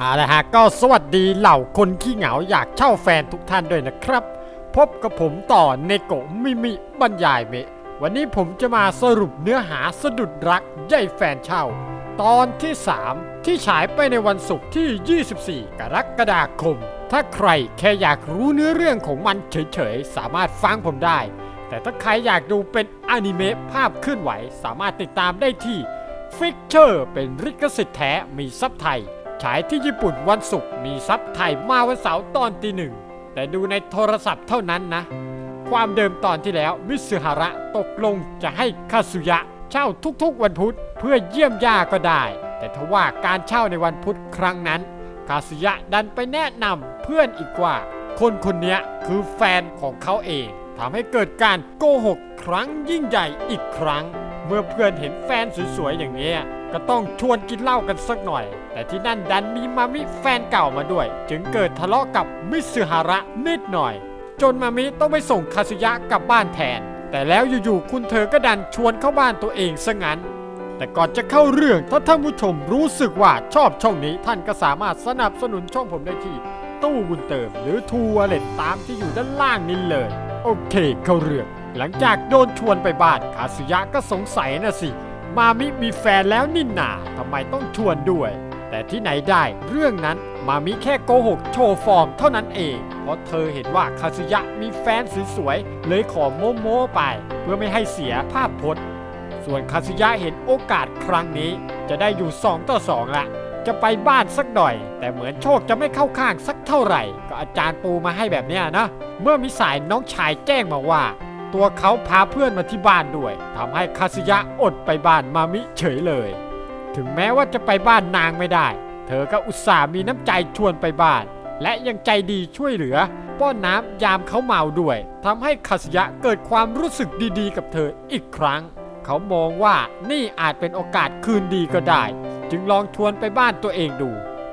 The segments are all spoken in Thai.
เอาละฮะก็สวัสดีเหล่าคนขี้เหงาอยากเช่าแฟนทุกท่านด้วยนะครับ พบกับผมต่อในโกะมิมิบรรยายเมะวันนี้ผมจะมาสรุปเนื้อหาสะดุดรักใย่แฟนเช่า ตอนที่ 3 ที่ฉายไปในวันศุกร์ที่ 24 กรกฎาคม ถ้าใครแค่อยากรู้เนื้อเรื่องของมันเฉยๆ สามารถฟังผมได้ แต่ถ้าใครอยากดูเป็นอนิเมะภาพเคลื่อนไหว สามารถติดตามได้ที่ฟิกเชอร์เป็นลิขสิทธิ์แท้มีซับไทย ฉายที่ญี่ปุ่นวันศุกร์มีซับไทยมาวันเสาร์ตอนตีหนึ่ง แต่ดูในโทรศัพท์เท่านั้นนะ ความเดิมตอนที่แล้วมิสึฮาระตกลงจะให้คาสุยะ เช่าทุกๆวันพุธเพื่อเยี่ยมย่าก็ได้ แต่ทว่าการเช่าในวันพุธครั้งนั้น คาสุยะดันไปแนะนำเพื่อนอีกว่า คนคนนี้คือแฟนของเขาเองทำให้เกิดการโกหกครั้งยิ่งใหญ่อีกครั้ง เมื่อเพื่อนเห็นแฟนสวยๆอย่างนี้ ก็ต้องชวนกินเหล้ากันสักหน่อย แต่ที่นั่นดันมีมามิแฟนเก่ามาด้วย จึงเกิดทะเลาะกับมิสึฮาระนิดหน่อย จนมามิต้องไปส่งคาสุยะกลับบ้านแทน แต่แล้วอยู่ๆคุณเธอก็ดันชวนเข้าบ้านตัวเองซะงั้น แต่ก่อนจะเข้าเรื่องถ้าท่านผู้ชมรู้สึกว่าชอบช่องนี้ท่านก็สามารถสนับสนุนช่องผมได้ที่ตู้บุญเติมหรือทัวร์เล็ตตามที่อยู่ด้านล่างนี้เลย โอเค เข้าเรื่อง หลังจากโดนชวนไปบ้านคาสุยะก็สงสัยนะสิ มามิมีแฟนแล้วนี่นาทำไมต้องชวนด้วย แต่ที่ไหนได้เรื่องนั้นมามิแค่โกหกโชว์ฟอร์มเท่านั้นเอง เพราะเธอเห็นว่าคาสุยะมีแฟนสวยๆเลยขอโมโมไป เพื่อไม่ให้เสียภาพพจน์ ส่วนคาสุยะเห็นโอกาสครั้งนี้ จะได้อยู่ 2 ต่อ 2 ละ จะไปบ้านสักหน่อย แต่เหมือนโชคจะไม่เข้าข้างสักเท่าไหร่ ก็อาจารย์ปูมาให้แบบเนี้ยนะ เมื่อมีสายน้องชายแจ้งมาว่า ตัวเขาพาเพื่อนมาที่บ้านด้วยทำให้คาสยะอดไปบ้านมามิเฉยเลย ถึงแม้ว่าจะไปบ้านนางไม่ได้ เธอก็อุตส่าห์มีน้ำใจชวนไปบ้าน และยังใจดีช่วยเหลือ ป้อนน้ำยามเขาเมาด้วยทำให้คาสยะเกิดความรู้สึกดีๆ กับเธออีกครั้ง เขามองว่านี่อาจเป็นโอกาสคืนดีก็ได้ จึงลองชวนไปบ้านตัวเองดู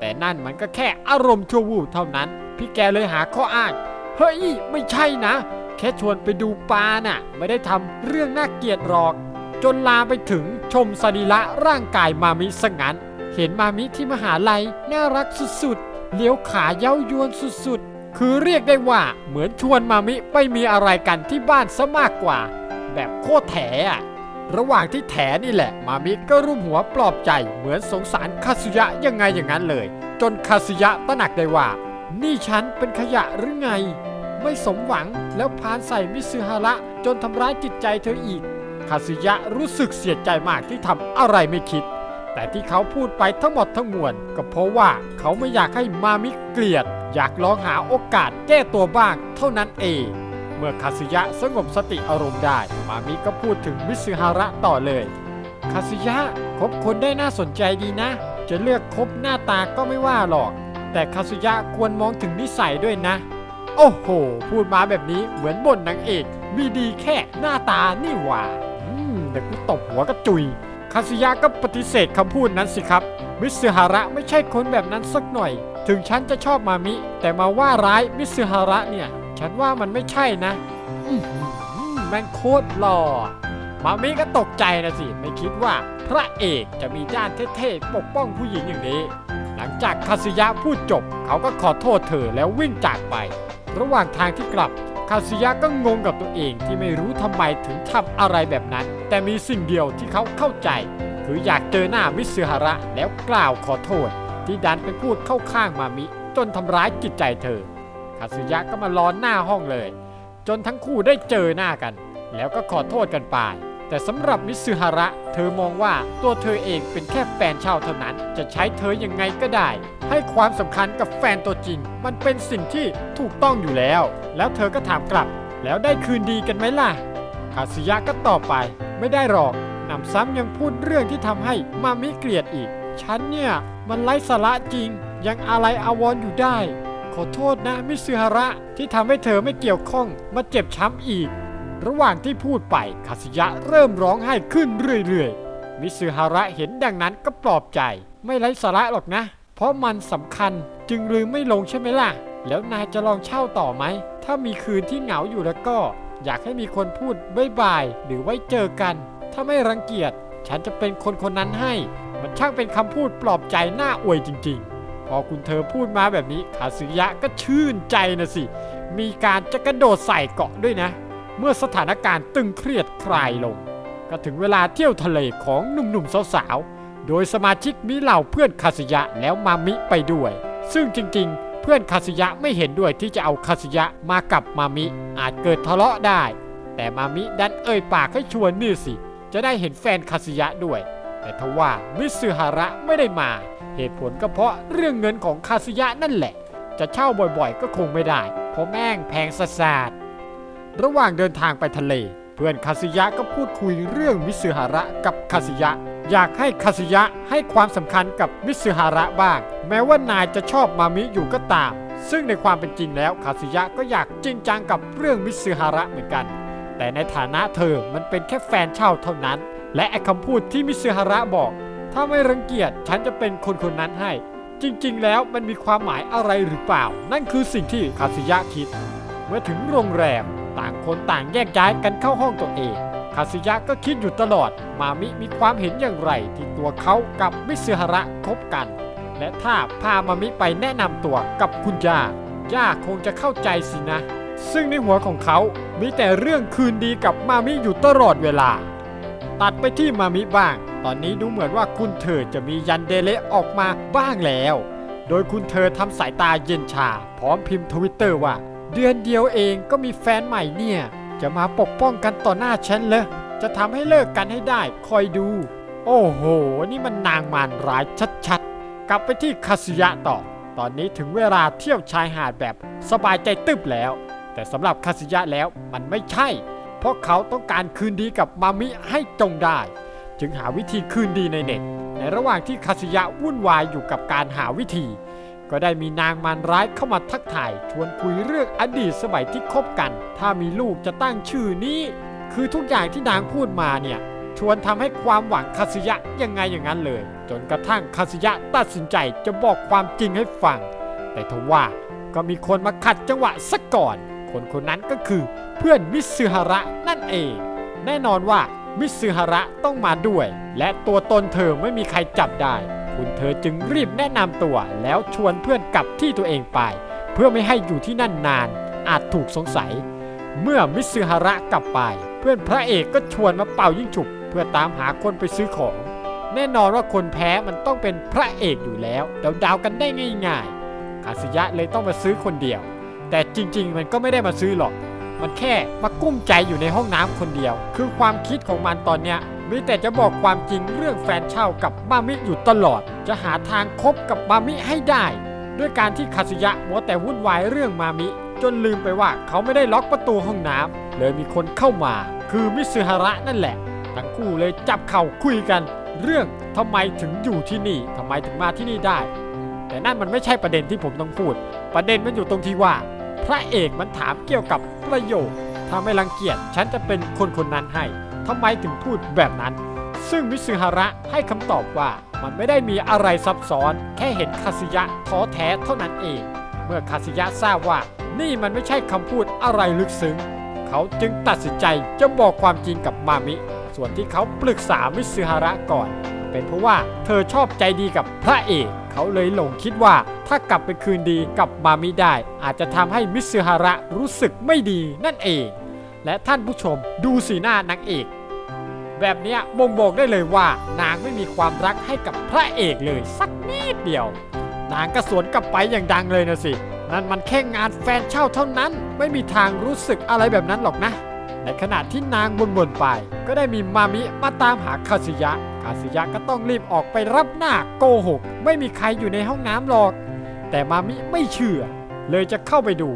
แต่นั่นมันก็แค่อารมณ์ชั่ววูบเท่านั้น พี่แกเลยหาข้ออ้างเฮ้ยไม่ใช่นะ แค่ชวนไปดูปลาน่ะ ไม่ได้ทำเรื่องน่าเกลียดหรอก จนลามไปถึงชมสรีระร่างกายมามิสงันเห็นมามิที่มหาลัยน่ารักสุดๆเลี้ยวขาเย้ายวนสุดๆ คือเรียกได้ว่าเหมือนชวนมามิไปมีอะไรกันที่บ้านซะมากกว่า แบบโคตรแถอะระหว่างที่แถนี่แหละ มามิก็รูปหัวปลอบใจ เหมือนสงสารคาสุยะยังไงอย่างนั้นเลย จนคาสุยะตระหนักได้ว่า นี่ฉันเป็นขยะหรือไง ไม่สมหวังแล้วพานใส่มิซึฮาระจนทำร้ายจิตใจเธออีกคาสุยะรู้สึกเสียใจมากที่ทำอะไรไม่คิด แต่ที่เขาพูดไปทั้งหมดทั้งมวลก็เพราะว่าเขาไม่อยากให้มามิเกลียด อยากลองหาโอกาสแก้ตัวบ้างเท่านั้นเองเมื่อคาสุยะสงบสติอารมณ์ได้ มามิก็พูดถึงมิซึฮาระต่อเลยคาสุยะคบคนได้น่าสนใจดีนะ จะเลือกคบหน้าตาก็ไม่ว่าหรอก แต่คาสุยะควรมองถึงนิสัยด้วยนะ โอ้โห พูดมาแบบนี้เหมือนบ่นนางเอก มีดีแค่หน้าตานี่หว่าอืมเดี๋ยวกูตบหัวกระจุย คาสุยะก็ปฏิเสธคำพูดนั้นสิครับ มิสึฮาระไม่ใช่คนแบบนั้นสักหน่อย ถึงฉันจะชอบมามิ แต่มาว่าร้ายมิสึฮาระเนี่ย ฉันว่ามันไม่ใช่นะอื้อหือแม่งโคตรหล่อมามิก็ตกใจนะสิ ไม่คิดว่าพระเอกจะมีด้านเท่ๆปกป้องผู้หญิงอย่างนี้ หลังจากคาสุยะพูดจบ เขาก็ขอโทษเธอแล้ววิ่งจากไป ระหว่างทางที่กลับ คาสุยะก็งงกับตัวเองที่ไม่รู้ทำไมถึงทำอะไรแบบนั้น แต่มีสิ่งเดียวที่เขาเข้าใจ คืออยากเจอหน้ามิสึฮาระแล้วกล่าวขอโทษ ที่ดันไปพูดเข้าข้างมามิ จนทำร้ายจิตใจเธอ คาสุยะก็มาล้อนหน้าห้องเลย จนทั้งคู่ได้เจอหน้ากัน แล้วก็ขอโทษกันไป แต่สำหรับมิสึฮาระ เธอมองว่าตัวเธอเองเป็นแค่แฟนเช่าเท่านั้น จะใช้เธอยังไงก็ได้ ให้ความสำคัญกับแฟนตัวจริง มันเป็นสิ่งที่ถูกต้องอยู่แล้ว แล้วเธอก็ถามกลับ แล้วได้คืนดีกันไหมล่ะคาสุยะก็ตอบไป ไม่ได้หรอกนำซ้ำยังพูดเรื่องที่ทำให้มามิเกลียดอีก ฉันเนี่ยมันไร้สาระจริง ยังอะไรอาวรณ์อยู่ได้ ขอโทษนะมิซึฮาระที่ทำให้เธอไม่เกี่ยวข้องมาเจ็บช้ำอีก ระหว่างที่พูดไปคาสุยะเริ่มร้องไห้ขึ้นเรื่อยๆ มิซึฮาระเห็นดังนั้นก็ปลอบใจ ไม่ไร้สาระหรอกนะ เพราะมันสำคัญจึงลืมไม่ลงใช่ไหมล่ะ แล้วนายจะลองเช่าต่อไหม ถ้ามีคืนที่เหงาอยู่แล้วก็ อยากให้มีคนพูดบ๊ายบายหรือไว้เจอกัน ถ้าไม่รังเกียจ ฉันจะเป็นคนคนนั้นให้ มันช่างเป็นคำพูดปลอบใจหน้าอวยจริง ๆ พอคุณเธอพูดมาแบบนี้คาซึยะก็ชื่นใจนะสิ มีการจะกระโดดใส่เกาะด้วยนะ เมื่อสถานการณ์ตึงเครียดคลายลง ก็ถึงเวลาเที่ยวทะเลของหนุ่มๆสาวๆ โดยสมาชิกมีเหล่าเพื่อนคาสยะแล้วมามิไปด้วย ซึ่งจริงๆ เพื่อนคาสยะไม่เห็นด้วยที่จะเอาคาสยะมากับมามิ อาจเกิดทะเลาะได้ แต่มามิดันเอ่ยปากให้ชวนนี่สิ จะได้เห็นแฟนคาสยะด้วย แต่ทว่ามิสึฮาระไม่ได้มา เหตุผลก็เพราะเรื่องเงินของคาสยะนั่นแหละ จะเช่าบ่อยๆ ก็คงไม่ได้ เพราะแม่งแพงสะสาด ระหว่างเดินทางไปทะเล เพื่อนคาสึยะก็พูดคุยเรื่องมิสึฮาระกับคาสึยะ อยากให้คาสึยะให้ความสำคัญกับมิสึฮาระบ้าง แม้ว่านายจะชอบมามิอยู่ก็ตาม ซึ่งในความเป็นจริงแล้วคาสึยะก็อยากจริงจังกับเรื่องมิสึฮาระเหมือนกัน แต่ในฐานะเธอมันเป็นแค่แฟนเช่าเท่านั้น และไอคำพูดที่มิสึฮาระบอก ถ้าไม่รังเกียจฉันจะเป็นคนคนนั้นให้ จริงๆ แล้วมันมีความหมายอะไรหรือเปล่า นั่นคือสิ่งที่คาสึยะคิด เมื่อถึงโรงแรม ต่างคนต่างแยกย้ายกันเข้าห้องตัวเองคาสึยะก็คิดอยู่ตลอด มามิมีความเห็นอย่างไรที่ตัวเขากับมิซึฮาระคบกัน และถ้าพามามิไปแนะนำตัวกับคุณย่าย่าคงจะเข้าใจสินะ ซึ่งในหัวของเขา มีแต่เรื่องคืนดีกับมามิอยู่ตลอดเวลา ตัดไปที่มามิบ้าง ตอนนี้ดูเหมือนว่าคุณเธอจะมียันเดเลออกมาบ้างแล้ว โดยคุณเธอทำสายตาเย็นชา พร้อมพิมพ์ทวิตเตอร์ว่า เดือนเดียวเองก็มีแฟนใหม่เนี่ย จะมาปกป้องกันต่อหน้าฉันเลยจะทำให้เลิกกันให้ได้คอยดู โอ้โห นี่มันนางมารร้ายชัดๆ กลับไปที่คาสึยะต่อ ตอนนี้ถึงเวลาเที่ยวชายหาดแบบสบายใจตึบแล้ว แต่สำหรับคาสึยะแล้วมันไม่ใช่ เพราะเขาต้องการคืนดีกับมามิให้จงได้ จึงหาวิธีคืนดีในเน็ต ในระหว่างที่คาสึยะวุ่นวายอยู่กับการหาวิธี ก็ได้มีนางมารร้ายเข้ามาทักทายชวนคุยเรื่องอดีตสมัยที่คบกัน ถ้ามีลูกจะตั้งชื่อนี้ คือทุกอย่างที่นางพูดมาเนี่ยชวนทำให้ความหวังคาสึยะยังไงอย่างนั้นเลย จนกระทั่งคาสึยะตัดสินใจจะบอกความจริงให้ฟัง แต่ทว่าก็มีคนมาขัดจังหวะซะก่อน คนคนนั้นก็คือเพื่อนมิซึฮาระนั่นเอง แน่นอนว่ามิซึฮาระต้องมาด้วย และตัวตนเธอไม่มีใครจับได้ คุณเธอจึงรีบแนะนำตัวแล้วชวนเพื่อนกลับที่ตัวเองไป เพื่อไม่ให้อยู่ที่นั่นนาน อาจถูกสงสัย เมื่อมิซึฮาระกลับไป เพื่อนพระเอกก็ชวนมาเป่ายิ่งฉุบ เพื่อตามหาคนไปซื้อของ แน่นอนว่าคนแพ้มันต้องเป็นพระเอกอยู่แล้วเดาๆกันได้ง่ายๆคาสึยะเลยต้องมาซื้อคนเดียว แต่จริง ๆ มันก็ไม่ได้มาซื้อหรอก มันแค่มากุ้มใจอยู่ในห้องน้ำคนเดียว คือความคิดของมันตอนเนี้ย มีแต่จะบอกความจริงเรื่องแฟนเช่ากับมามิอยู่ตลอด จะหาทางคบกับมามิให้ได้ ด้วยการที่คาสึยะมัวแต่วุ่นวายเรื่องมามิ จนลืมไปว่าเขาไม่ได้ล็อกประตูห้องน้ำเลยมีคนเข้ามา คือมิซึฮาระนั่นแหละ ทั้งคู่เลยจับเข่าคุยกัน เรื่องทำไมถึงอยู่ที่นี่ทำไมถึงมาที่นี่ได้ แต่นั่นมันไม่ใช่ประเด็นที่ผมต้องพูด ประเด็นมันอยู่ตรงที่ว่า พระเอกมันถามเกี่ยวกับประโยคถ้าไม่รังเกียจฉันจะเป็นคนคนนั้นให้ ทำไมถึงพูดแบบนั้น ซึ่งมิซึฮาระให้คำตอบว่ามันไม่ได้มีอะไรซับซ้อน แค่เห็นคาสึยะท้อแท้เท่านั้นเอง เมื่อคาสึยะทราบว่านี่มันไม่ใช่คำพูดอะไรลึกซึ้ง เขาจึงตัดสินใจจะบอกความจริงกับมามิ ส่วนที่เขาปรึกษามิซึฮาระก่อน เป็นเพราะว่าเธอชอบใจดีกับพระเอกเขาเลยหลงคิดว่าถ้ากลับไปคืนดีกับมามิได้ อาจจะทำให้มิซึฮาระรู้สึกไม่ดีนั่นเอง และท่านผู้ชมดูสีหน้านางเอก แบบเนี้ยบ่งบอกได้เลยว่านางไม่มีความรักให้กับพระเอกเลยสักนิดเดียว นางก็สวนกลับไปอย่างดังเลยนะสิ นั่นมันแค่งานแฟนเช่าเท่านั้น ไม่มีทางรู้สึกอะไรแบบนั้นหรอกนะ ในขณะที่นางบ่นๆไป ก็ได้มีมามิมาตามหาคาสึยะ คาสึยะก็ต้องรีบออกไปรับหน้าโกหก ไม่มีใครอยู่ในห้องน้ำหรอก แต่มามิไม่เชื่อ เลยจะเข้าไปดู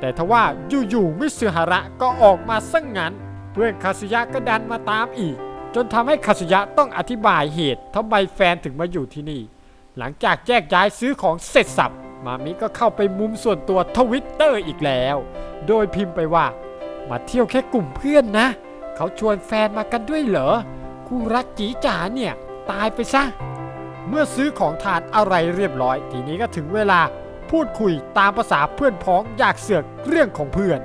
แต่ทว่าอยู่ๆมิสึฮาระก็ออกมาซะงงั้น เพื่อนคาสึยะก็ดันมาตามอีก จนทำให้คาสึยะต้องอธิบายเหตุทำไมแฟนถึงมาอยู่ที่นี่ หลังจากแยกย้ายซื้อของเสร็จสับมามิก็เข้าไปมุมส่วนตัวทวิตเตอร์อีกแล้ว โดยพิมพ์ไปว่า มาเที่ยวแค่กลุ่มเพื่อนนะ เขาชวนแฟนมากันด้วยเหรอ คู่รักจีจ๋าเนี่ย ตายไปซะ เมื่อซื้อของทานอะไรเรียบร้อย ทีนี้ก็ถึงเวลาพูดคุยตามภาษาเพื่อนพ้องอยากเสือกเรื่องของเพื่อน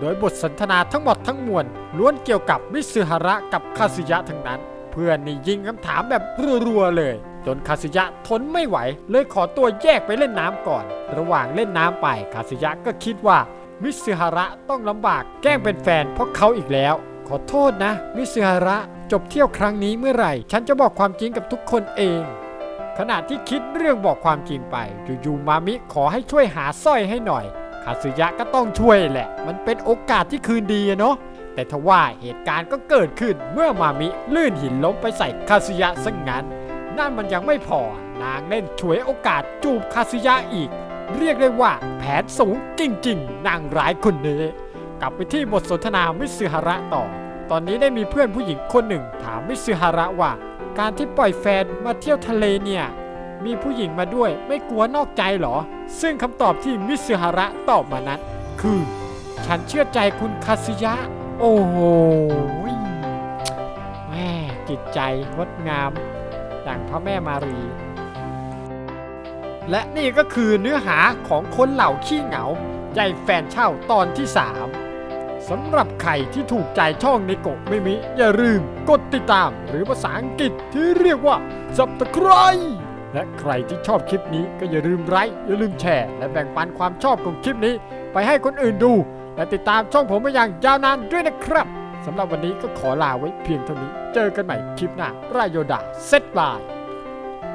โดยบทสนทนาทั้งหมดทั้งมวลล้วนเกี่ยวกับมิซึฮาระกับคาสึยะทั้งนั้น เพื่อนนี่ยิงคำถามแบบรัวๆเลย จนคาสึยะทนไม่ไหว เลยขอตัวแยกไปเล่นน้ำก่อน ระหว่างเล่นน้ำไปคาสึยะก็คิดว่ามิซึฮาระต้องลำบากแกล้งเป็นแฟนเพราะเขาอีกแล้ว ขอโทษนะ มิซึฮาระจบเที่ยวครั้งนี้เมื่อไหร่ ฉันจะบอกความจริงกับทุกคนเอง ขณะที่คิดเรื่องบอกความจริงไปอยู่ๆมามิขอให้ช่วยหาสร้อยให้หน่อย คาสึยะก็ต้องช่วยแหละ มันเป็นโอกาสที่คืนดีเนาะ แต่ทว่าเหตุการณ์ก็เกิดขึ้นเมื่อมามิลื่นหินล้มไปใส่คาสึยะซะงงั้น นั่นมันยังไม่พอ นางเล่นฉวยโอกาสจูบคาสึยะอีก เรียกได้ว่าแผนสูงจริงๆ นางร้ายคนนี้ กลับไปที่บทสนทนามิซึฮาระต่อ ตอนนี้ได้มีเพื่อนผู้หญิงคนหนึ่งถามมิซึฮาระว่า การที่ปล่อยแฟนมาเที่ยวทะเลเนี่ย มีผู้หญิงมาด้วยไม่กลัวนอกใจหรอ ซึ่งคำตอบที่มิซึฮาระตอบมานั้น คือ ฉันเชื่อใจคุณคาสึยะ โอ้โหแม่จิตใจงดงามดังพระแม่มารี และนี่ก็คือเนื้อหาของคนเหล่าขี้เหงาใหญ่แฟนเช่าตอนที่ 3สำหรับใครที่ถูกใจช่องในโกไม่มิ อย่าลืมกดติดตามหรือภาษาอังกฤษที่เรียกว่า subscribe และใครที่ชอบคลิปนี้ก็อย่าลืมไลค์อย่าลืมแชร์ และแบ่งปันความชอบของคลิปนี้ ไปให้คนอื่นดู และติดตามช่องผมมาอย่างยาวนานด้วยนะครับสำหรับวันนี้ก็ขอลาไว้เพียงเท่านี้ เจอกันใหม่คลิปหน้า รายโยดาเซตบาย